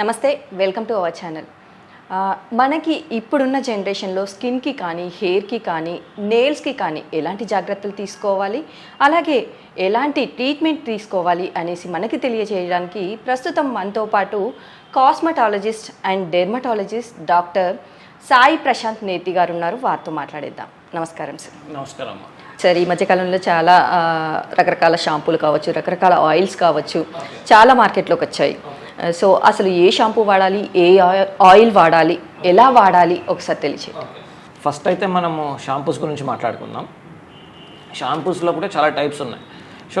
నమస్తే welcome to our channel మనకి ఇప్పుడున్న జనరేషన్లో స్కిన్కి కానీ హెయిర్కి కానీ నెయిల్స్కి కానీ ఎలాంటి జాగ్రత్తలు తీసుకోవాలి? అలాగే ఎలాంటి ట్రీట్మెంట్ తీసుకోవాలి అనేసి మనకి తెలియజేయడానికి ప్రస్తుతం మనతో పాటు cosmetologist and dermatologist doctor Sai Prashant Neti garu ఉన్నారు. వారితో మాట్లాడేద్దాం. నమస్కారం సార్. నమస్కారం. సార్ ఈ మధ్యకాలంలో చాలా రకరకాల షాంపూలు కావచ్చు రకరకాల ఆయిల్స్ కావచ్చు చాలా మార్కెట్లోకి వచ్చాయి. Uh, సో అసలు ఏ షాంపూ వాడాలి? ఏ ఆయిల్ వాడాలి? ఎలా వాడాలి? ఒకసారి తెలియచేయండి ఫస్ట్ అయితే మనము షాంపూస్ గురించి మాట్లాడుకుందాం. షాంపూస్లో కూడా చాలా టైప్స్ ఉన్నాయి. సో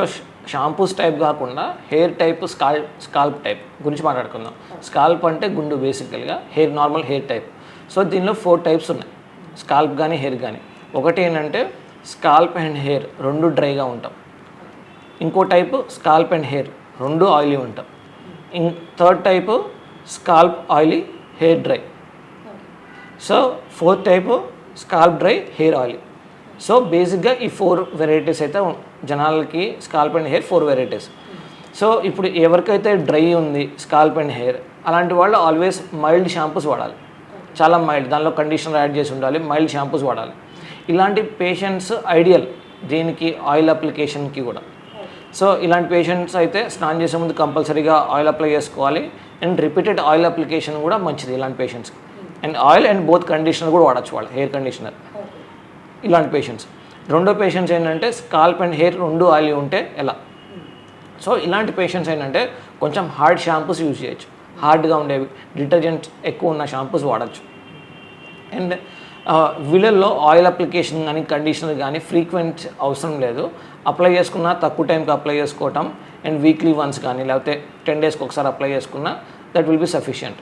షాంపూస్ టైప్ కాకుండా hair type scal scalp type గురించి మాట్లాడుకుందాం. స్కాల్ప్ అంటే గుండు బేసికల్గా hair normal hair type. So దీనిలో ఫోర్ టైప్స్ ఉన్నాయి. స్కాల్ప్ కానీ హెయిర్ కానీ ఒకటి ఏంటంటే స్కాల్ప్ అండ్ హెయిర్ రెండు డ్రైగా ఉంటాం. ఇంకో టైప్ స్కాల్ప్ అండ్ హెయిర్ రెండు ఆయిలీ ఉంటాం. In third type scalp oily hair dry. So fourth type scalp dry hair oil. So బేసిక్గా ఈ ఫోర్ వెరైటీస్ అయితే జనాలకి scalp and hair four varieties. So ఇప్పుడు ఎవరికైతే డ్రై ఉంది స్కాల్ప్ అండ్ హెయిర్ అలాంటి వాళ్ళు ఆల్వేస్ మైల్డ్ షాంపూస్ వాడాలి. చాలా మైల్డ్ దానిలో కండిషనర్ యాడ్ చేసి ఉండాలి మైల్డ్ షాంపూస్ వాడాలి. ఇలాంటి పేషెంట్స్ ఐడియల్ దీనికి ఆయిల్ అప్లికేషన్కి కూడా. సో ఇలాంటి పేషెంట్స్ అయితే స్నానం చేసే ముందు కంపల్సరీగా ఆయిల్ అప్లై చేసుకోవాలి. అండ్ రిపీటెడ్ ఆయిల్ అప్లికేషన్ కూడా మంచిది ఇలాంటి పేషెంట్స్కి and oil and both conditioner కూడా వాడచ్చు వాళ్ళు హెయిర్ కండిషనర్ ఇలాంటి పేషెంట్స్ రెండో పేషెంట్స్ ఏంటంటే స్కాల్ప్ అండ్ హెయిర్ రెండు ఆయిల్ ఉంటే ఎలా? సో ఇలాంటి పేషెంట్స్ ఏంటంటే కొంచెం హార్డ్ షాంపూస్ యూజ్ చేయొచ్చు. హార్డ్గా ఉండేవి డిటర్జెంట్ ఎక్కువ ఉన్న షాంపూస్ వాడచ్చు. అండ్ వీళ్ళల్లో ఆయిల్ అప్లికేషన్ కానీ కండిషనర్ కానీ ఫ్రీక్వెంట్ అవసరం లేదు. అప్లై చేసుకున్న తక్కువ టైంకి అప్లై చేసుకోవటం అండ్ వీక్లీ వన్స్ కానీ లేకపోతే టెన్ డేస్కి ఒకసారి అప్లై చేసుకున్న దట్ విల్ బి సఫిషియంట్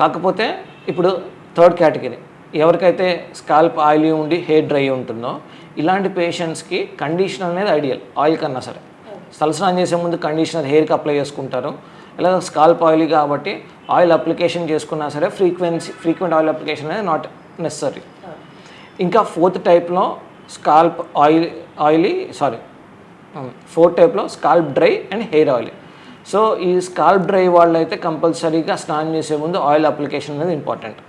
కాకపోతే ఇప్పుడు థర్డ్ కేటగిరీ ఎవరికైతే స్కాల్ప్ ఆయిలీ ఉండి హెయిర్ డ్రై ఉంటుందో ఇలాంటి పేషెంట్స్కి కండిషనర్ అనేది ఐడియల్ ఆయిల్ కన్నా సరే. తలస్నానం చేసే ముందు కండిషనర్ హెయిర్కి అప్లై చేసుకుంటారు. ఇలా స్కాల్ప్ ఆయిల్ కాబట్టి ఆయిల్ అప్లికేషన్ చేసుకున్నా సరే ఫ్రీక్వెన్సీ ఫ్రీక్వెంట్ ఆయిల్ అప్లికేషన్ అనేది నాట్ నెసరీ ఇంకా ఫోర్త్ టైప్లో scalp oil oily sorry fourth టైప్లో scalp dry and hair oil so ఈ స్కాల్ప్ డ్రై వాళ్ళు అయితే కంపల్సరీగా స్నానం చేసే ముందు ఆయిల్ అప్లికేషన్ అనేది ఇంపార్టెంట్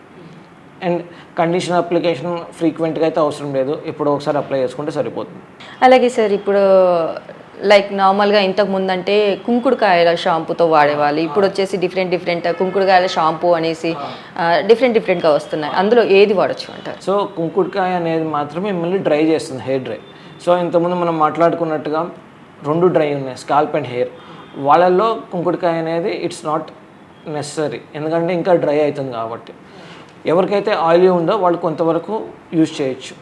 అండ్ కండిషనర్ అప్లికేషన్ ఫ్రీక్వెంట్గా అయితే అవసరం లేదు. ఇప్పుడు ఒకసారి అప్లై చేసుకుంటే సరిపోతుంది. అలాగే సార్ ఇప్పుడు లైక్ నార్మల్గా ఇంతకు ముందంటే కుంకుడుకాయల షాంపూతో వాడేవాళ్ళు. ఇప్పుడు వచ్చేసి డిఫరెంట్ డిఫరెంట్ కుంకుడుకాయల షాంపూ అనేసి డిఫరెంట్ డిఫరెంట్గా వస్తున్నాయి. అందులో ఏది వాడచ్చు అంటారు? సో కుంకుడుకాయ అనేది మాత్రమే మిమ్మల్ని డ్రై చేస్తుంది హెయిర్ డ్రై. సో ఇంతకుముందు మనం మాట్లాడుకున్నట్టుగా రెండు డ్రై ఉన్నాయి స్కాల్ప్ అండ్ హెయిర్. వాళ్ళల్లో కుంకుడుకాయ అనేది ఇట్స్ నాట్ నెసరీ ఎందుకంటే ఇంకా డ్రై అవుతుంది కాబట్టి. ఎవరికైతే ఆయిలీ ఉందో వాళ్ళు కొంతవరకు యూజ్ చేయొచ్చు.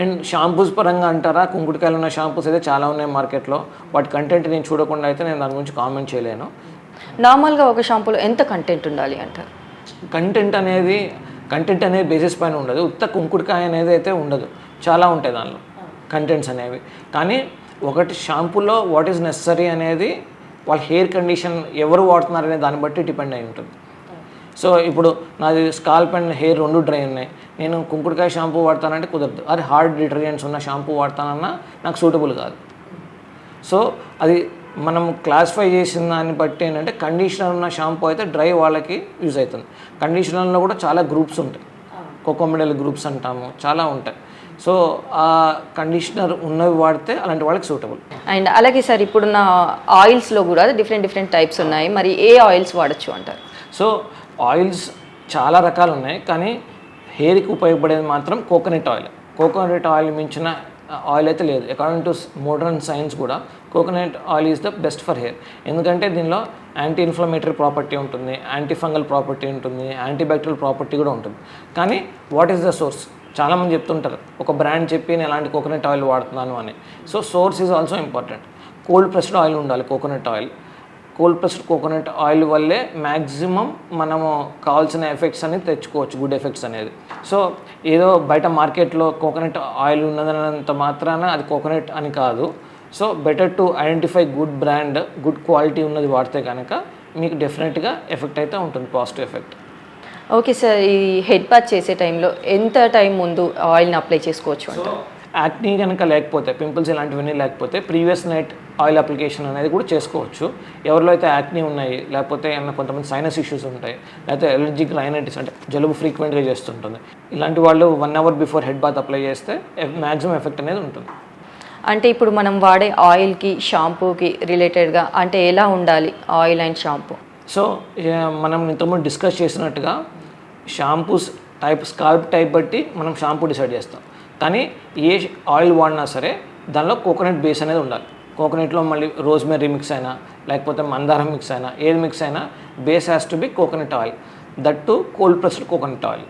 అండ్ షాంపూస్ పరంగా అంటారా? కుంకుడుకాయలు ఉన్న షాంపూస్ అయితే చాలా ఉన్నాయి మార్కెట్లో. వాటి కంటెంట్ నేను చూడకుండా అయితే నేను దాని గురించి కామెంట్ చేయలేను. నార్మల్గా ఒక షాంపూలో ఎంత కంటెంట్ ఉండాలి అంటారు? కంటెంట్ అనేది కంటెంట్ అనేది బేసిస్ పైన ఉండదు. ఉత్త కుంకుడుకాయ అనేది అయితే ఉండదు. చాలా ఉంటాయి దానిలో కంటెంట్స్ అనేవి. కానీ ఒకటి షాంపూలో వాట్ ఈస్ నెసరీ అనేది వాళ్ళ హెయిర్ కండిషన్ ఎవరు వాడుతున్నారు అనే దాన్ని బట్టి డిపెండ్ అయి ఉంటుంది. సో ఇప్పుడు నాది స్కాల్ప్ అండ్ హెయిర్ రెండు డ్రై ఉన్నాయి. నేను కుంకుడుకాయ షాంపూ వాడతానంటే కుదరదు. అది హార్డ్ డిటర్జెంట్స్ ఉన్న షాంపూ వాడతానన్నా నాకు సూటబుల్ కాదు. సో అది మనం క్లాసిఫై చేసిన దాన్ని బట్టి ఏంటంటే కండిషనర్ ఉన్న షాంపూ అయితే డ్రై వాళ్ళకి యూజ్ అవుతుంది. కండిషనర్లో కూడా చాలా గ్రూప్స్ ఉంటాయి. కోకోమిడల్ గ్రూప్స్ అంటాము చాలా ఉంటాయి. సో ఆ కండిషనర్ ఉన్నవి వాడితే అలాంటి వాళ్ళకి సూటబుల్. అండ్ అలాగే సార్ ఇప్పుడున్న ఆయిల్స్లో కూడా డిఫరెంట్ డిఫరెంట్ టైప్స్ ఉన్నాయి. మరి ఏ ఆయిల్స్ వాడచ్చు అంటారు? సో ఆయిల్స్ చాలా రకాలు ఉన్నాయి కానీ హెయిర్కి ఉపయోగపడేది మాత్రం కోకోనట్ ఆయిల్. కోకోనట్ ఆయిల్ మించిన ఆయిల్ అయితే లేదు. అకార్డింగ్ టు మోడర్న్ సైన్స్ కూడా coconut oil is the best for hair ఎందుకంటే దీనిలో యాంటీ ఇన్ఫ్లమేటరీ ప్రాపర్టీ ఉంటుంది యాంటీ ఫంగల్ ప్రాపర్టీ ఉంటుంది యాంటీబ్యాక్టీరియల్ ప్రాపర్టీ కూడా ఉంటుంది. కానీ వాట్ ఈస్ ద సోర్స్ చాలామంది చెప్తుంటారు ఒక బ్రాండ్ చెప్పి నేను ఎలాంటి కోకోనట్ ఆయిల్ వాడుతున్నాను అని. So source is also important cold pressed oil ఉండాలి coconut oil. Cold pressed coconut oil వల్లే మ్యాక్సిమం మనము కావాల్సిన ఎఫెక్ట్స్ అనేది తెచ్చుకోవచ్చు గుడ్ ఎఫెక్ట్స్ అనేది. సో ఏదో బయట మార్కెట్లో కోకోనట్ ఆయిల్ ఉన్నదన్నంత మాత్రాన అది కోకోనట్ అని కాదు. So better to identify good brand good quality ఉన్నది వాడితే కనుక మీకు డెఫినెట్గా ఎఫెక్ట్ అయితే ఉంటుంది పాజిటివ్ ఎఫెక్ట్. ఓకే సార్ ఈ హెడ్ బాత్ చేసే టైంలో ఎంత టైం ముందు ఆయిల్ని అప్లై చేసుకోవచ్చు సో అంటారు యాక్నీ కనుక లేకపోతే పింపుల్స్ ఇలాంటివన్నీ లేకపోతే ప్రీవియస్ నైట్ ఆయిల్ అప్లికేషన్ అనేది కూడా చేసుకోవచ్చు. ఎవరిలో అయితే యాక్నీ ఉన్నాయి లేకపోతే ఏమన్నా కొంతమంది సైనస్ ఇష్యూస్ ఉంటాయి లేకపోతే ఎలర్జిక్ రైనైటిస్ అంటే జలుబు ఫ్రీక్వెంట్గా చేస్తుంటుంది. ఇలాంటి వాళ్ళు one hour before head bath apply చేస్తే మ్యాక్సిమం ఎఫెక్ట్ అనేది ఉంటుంది. అంటే ఇప్పుడు మనం వాడే ఆయిల్కి షాంపూకి రిలేటెడ్గా అంటే ఎలా ఉండాలి ఆయిల్ అండ్ షాంపూ సో మనం ఇంతకుముందు డిస్కస్ చేసినట్టుగా షాంపూస్ టైప్ స్కాల్ప్ టైప్ బట్టి మనం షాంపూ డిసైడ్ చేస్తాం. కానీ ఏ ఆయిల్ వాడినా సరే దానిలో కోకోనట్ బేస్ అనేది ఉండాలి. కోకోనట్లో మళ్ళీ రోజ్మెరీ మిక్స్ అయినా లేకపోతే మందారం మిక్స్ అయినా ఏది మిక్స్ అయినా base has to be coconut oil. That too cold pressed coconut oil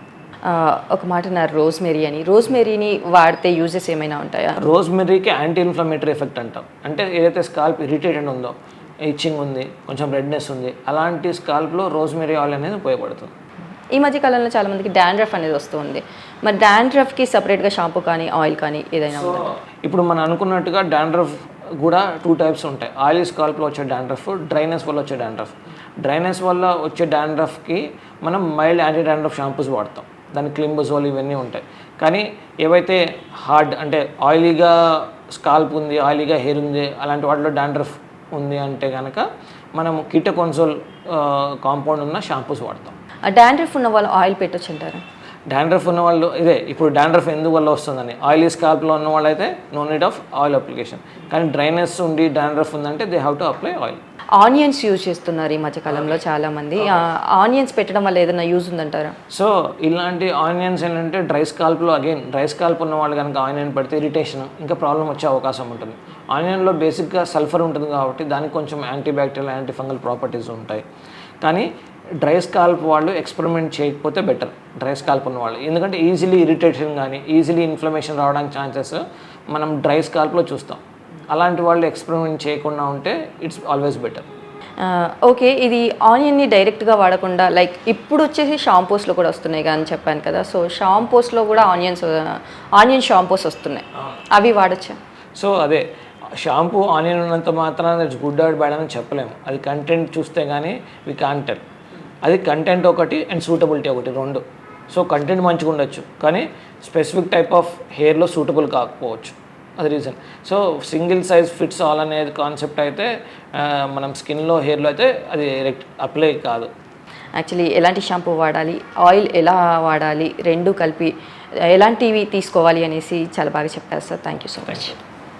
ఒక మాట నా రోజ్మెరీ అని. రోజ్మెరీని వాడితే యూజెస్ ఏమైనా ఉంటాయా? రోజ్మెరీకి యాంటీ ఇన్ఫ్లమేటరీ ఎఫెక్ట్ అంటాం. అంటే ఏదైతే స్కాల్ప్ ఇరిటేటెడ్ ఉందో ఇచ్చింగ్ ఉంది కొంచెం రెడ్నెస్ ఉంది అలాంటి స్కాల్ప్లో రోజ్మెరీ ఆయిల్ అనేది ఉపయోగపడుతుంది. ఈ మధ్య కాలంలో చాలా మందికి డాండ్రఫ్ అనేది వస్తుంది మరి డాండ్రఫ్కి సపరేట్గా షాంపూ కానీ ఆయిల్ కానీ ఏదైనా ఇప్పుడు మనం అనుకున్నట్టుగా డాండ్రఫ్ కూడా టూ టైప్స్ ఉంటాయి. ఆయిలీ స్కాల్ప్లో వచ్చే డాండ్రఫ్ డ్రైనెస్ వల్ల వచ్చే డాండ్రఫ్. డ్రైనెస్ వల్ల వచ్చే డాండ్రఫ్కి మనం మైల్డ్ యాంటీ డాండ్రఫ్ షాంపూస్ వాడతాం. దాని క్లింబజోల్ ఇవన్నీ ఉంటాయి. కానీ ఏవైతే హార్డ్ అంటే ఆయిలీగా స్కాల్ప్ ఉంది ఆయిలీగా హెయిర్ ఉంది అలాంటి వాటిలో డాండ్రఫ్ ఉంది అంటే కనుక మనం కీటకొన్సోల్ కాంపౌండ్ ఉన్న షాంపూస్ వాడతాం. డాండ్రఫ్ ఉన్న వాళ్ళు ఆయిల్ పెట్టొచ్చు అంటారా. డాండ్రఫ్ ఉన్న వాళ్ళు ఇదే ఇప్పుడు డాండ్రఫ్ ఎందువల్ల వస్తుందని ఆయిలీ స్కాల్ప్లో ఉన్న వాళ్ళైతే no need of oil application కానీ డ్రైనెస్ ఉండి డాండ్రఫ్ ఉందంటే they have to apply oil onions use చేస్తున్నారు ఈ మధ్య కాలంలో చాలా మంది ఆనియన్స్ పెట్టడం వల్ల ఏదైనా యూజ్ ఉందంటారా? సో ఇలాంటి ఆనియన్స్ ఏంటంటే డ్రై స్కాల్ప్లో అగైన్ డ్రై స్కాల్ప్ ఉన్న వాళ్ళు కనుక ఆనియన్ పెడితే ఇరిటేషన్ ఇంకా ప్రాబ్లం వచ్చే అవకాశం ఉంటుంది. ఆనియన్లో బేసిక్గా సల్ఫర్ ఉంటుంది కాబట్టి దానికి కొంచెం anti bacterial anti fungal properties ఉంటాయి. కానీ డ్రై స్కాల్ప్ వాళ్ళు ఎక్స్పెరిమెంట్ చేయకపోతే బెటర్ డ్రై స్కాల్ప్ ఉన్న వాళ్ళు ఎందుకంటే ఈజీలీ ఇరిటేషన్ కానీ ఈజీలీ ఇన్ఫ్లమేషన్ రావడానికి ఛాన్సెస్ మనం డ్రై స్కాల్ప్లో చూస్తాం. అలాంటి వాళ్ళు ఎక్స్పెరిమెంట్ చేయకుండా ఉంటే ఇట్స్ ఆల్వేస్ బెటర్. ఓకే ఇది ఆనియన్ని డైరెక్ట్గా వాడకుండా లైక్ ఇప్పుడు వచ్చేసి షాంపూస్లో కూడా వస్తున్నాయి కానీ చెప్పాను కదా సో షాంపూస్లో కూడా ఆనియన్స్ ఆనియన్ షాంపూస్ వస్తున్నాయి. అవి వాడచ్చా? సో అదే షాంపూ ఆనియన్ ఉన్నంత మాత్రాన ఇట్స్ గుడ్ ఆర్ బ్యాడ్ అని చెప్పలేము. అది కంటెంట్ చూస్తే కానీ వి కాన్ టెల్ అది కంటెంట్ ఒకటి అండ్ సూటబిలిటీ ఒకటి రెండు. సో కంటెంట్ మంచిగా ఉండొచ్చు. కానీ స్పెసిఫిక్ టైప్ ఆఫ్ హెయిర్లో సూటబుల్ కాకపోవచ్చు. అది reason so single size fits all అనేది కాన్సెప్ట్ అయితే మనం స్కిన్లో హెయిర్లో అయితే అది అప్లై కాదు. యాక్చువల్లీ ఎలాంటి షాంపూ వాడాలి? ఆయిల్ ఎలా వాడాలి? రెండు కలిపి ఎలాంటివి తీసుకోవాలి అనేసి చాలా బాగా చెప్పారు sir thank you so much